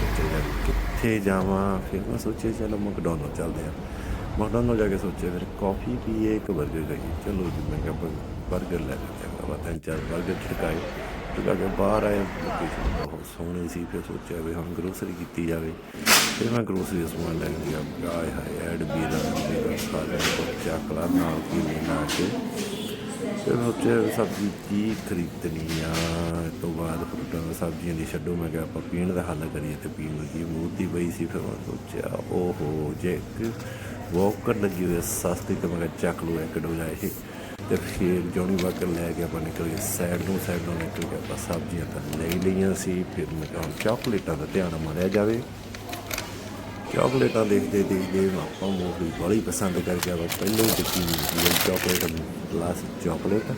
ਕਿੱਥੇ ਜਾ, ਕਿੱਥੇ ਜਾਵਾਂ? ਫਿਰ ਮੈਂ ਸੋਚਿਆ, ਚਲੋ ਮੈਕਡੋਨਲਡ ਚੱਲਦੇ ਆ ਮੈਕਡੋਨਲਡ ਜਾ ਕੇ ਸੋਚਿਆ, ਫਿਰ ਕਾਫੀ ਪੀਏ, ਇੱਕ 버ਗਰ ਜਾਈਏ ਚਲੋ ਜੀ, ਮੈਂ ਕਿਹਾ ਬਰਗਰ ਲੈ ਲੈਂਦੇ ਆ ਬਾਬਾ ਤਿੰਨ ਚਾਰ ਬਰਗਰ ਛਕਾਏ ਤੇ ਕੇ ਬਾਹਰ ਆਏ ਬਹੁਤ ਸੋਹਣੀ ਸੀ। ਫਿਰ ਸੋਚਿਆ ਵੀ ਹਾਂ ਗਰੋਸਰੀ ਕੀਤੀ ਜਾਵੇ। ਫਿਰ ਮੈਂ ਗਰੋਸਰੀ ਦਾ ਸਮਾਨ ਲੈ ਕੇ ਗਿਆ। ਆਏ ਹਾਏ, ਐਡ ਬੀਰਾ ਬੀਰਾ ਸਾਰਾ ਕੁਝ ਚੱਕ ਲਾ ਨਾਲ ਕੀ ਲੈਣਾ ਕਿ? ਫਿਰ ਮੈਂ ਸੋਚਿਆ ਸਬਜ਼ੀ ਕੀ ਖਰੀਦਣੀ ਆ? ਇਸ ਤੋਂ ਬਾਅਦ ਫਰੂਟਾਂ ਸਬਜ਼ੀਆਂ ਦੀ ਛੱਡੋ। ਮੈਂ ਕਿਹਾ ਆਪਾਂ ਪੀਣ ਦਾ ਹੱਲ ਕਰੀਏ ਤੇ ਪੀਣ ਨੂੰ ਕੀ ਮੂੰਹ ਪਈ ਸੀ ਫਿਰ ਮੈਂ ਸੋਚਿਆ, ਓਹੋ, ਜੇ ਇੱਕ ਵੋਕਰ ਲੱਗੀ ਹੋਈ ਸਸਤੀ ਤੇ ਮੈਂ ਕਿਹਾ ਚੱਕ ਲਓ, ਇੱਕ ਡੋਲਾ ਇਹ ਤੇ ਫਿਰ ਜੋਨੀ ਵਾਕਰ ਲੈ ਕੇ ਆਪਾਂ ਨਿਕਲ ਗਏ। ਸਾਈਡ ਨੂੰ ਸਾਈਡ ਨੂੰ ਨਿਕਲ ਕੇ ਆਪਾਂ ਸਬਜ਼ੀਆਂ ਤਾਂ ਲੈ ਲਈਆਂ ਸੀ। ਫਿਰ ਮੈਂ ਕਿਹਾ ਚਾਕਲੇਟਾਂ ਦਾ ਧਿਆਨ ਮਾਰਿਆ ਜਾਵੇ। ਚਾਕਲੇਟਾਂ ਦੇਖਦੇ ਦੇਖਦੇ ਆਪਾਂ ਮੂਵੀ ਬੜੀ ਪਸੰਦ ਕਰਕੇ ਆਪਾਂ ਪਹਿਲਾਂ ਹੀ ਦੇਖੀ ਹੋਈ ਚਾਕਲੇਟ ਪਲੱਸ ਚਾਕਲੇਟ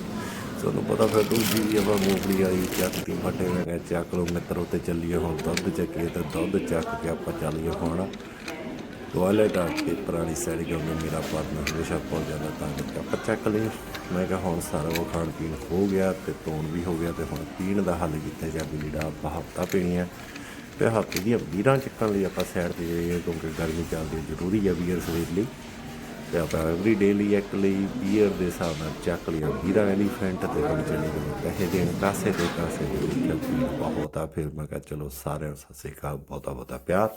ਤੁਹਾਨੂੰ ਪਤਾ ਫਿਰ ਦੂਜੀ ਵੀ ਆਪਾਂ ਮੂਵੀ ਆਈ ਚੱਕਤੀ ਫਟੇ ਮੈਂ ਕਿਹਾ ਚੱਕ ਲਓ ਮਿੱਤਰ, ਉੱਤੇ ਚੱਲੀਏ ਹੁਣ ਦੁੱਧ ਚੱਕੀਏ ਤਾਂ ਦੁੱਧ ਚੱਕ ਕੇ ਆਪਾਂ ਚੱਲੀਏ ਹੁਣ। ਟਾਇਲਟ ਆ ਕੇ ਪੁਰਾਣੀ ਸਾਈਡ ਗੰਦੇ ਮੇਰਾ ਪਾਰਟਨਰ ਹਮੇਸ਼ਾ ਭੁੱਲ ਜਾਂਦਾ ਤਾਂ ਕਰਕੇ ਆਪਾਂ ਚੱਕ ਲਈ ਮੈਂ ਕਿਹਾ ਹੁਣ ਸਾਰਾ ਉਹ ਖਾਣ ਪੀਣ ਹੋ ਗਿਆ ਤੇ ਤੋਣ ਵੀ ਹੋ ਗਿਆ ਤੇ ਹੁਣ ਪੀਣ ਦਾ ਹੱਲ ਕੀਤਾ ਜਾਵੇ ਜਿਹੜਾ ਆਪਾਂ ਹਫਤਾ ਪੀਣੀ ਹੈ ਤੇ ਹਫ਼ਤੇ ਦੀਆਂ ਵੀਰਾਂ ਚੱਕਣ ਲਈ ਆਪਾਂ ਸਾਈਡ ਤੇ ਜਾਈਏ ਕਿਉਂਕਿ ਗਰਮੀ ਚੱਲਦੀ ਹੈ, ਜ਼ਰੂਰੀ ਹੈ ਬੀਅਰ ਸਵੇਰ ਲਈ। ਤੇ ਆਪਾਂ ਐਵਰੀ ਡੇ ਲਈ ਇੱਕ ਲਈ ਬੀਅਰ ਦੇ ਹਿਸਾਬ ਨਾਲ ਚੱਕ ਲਿਆ ਵੀਰਾਂ ਐਲੀਫੈਂਟ ਤੇ ਹੁਣ ਚਲੇ ਗਏ। ਪੈਸੇ ਦੇਣ ਕਾਸੇ ਦੇ ਕਾਸੇ ਦੇ। ਵਿੱਚ ਬਹੁਤ ਆ ਫਿਰ ਮੈਂ ਕਿਹਾ ਚਲੋ ਸਾਰਿਆਂ ਨੂੰ ਸਤਿ ਸ਼੍ਰੀ ਅਕਾਲ ਬਹੁਤਾ ਬਹੁਤਾ ਪਿਆਰ।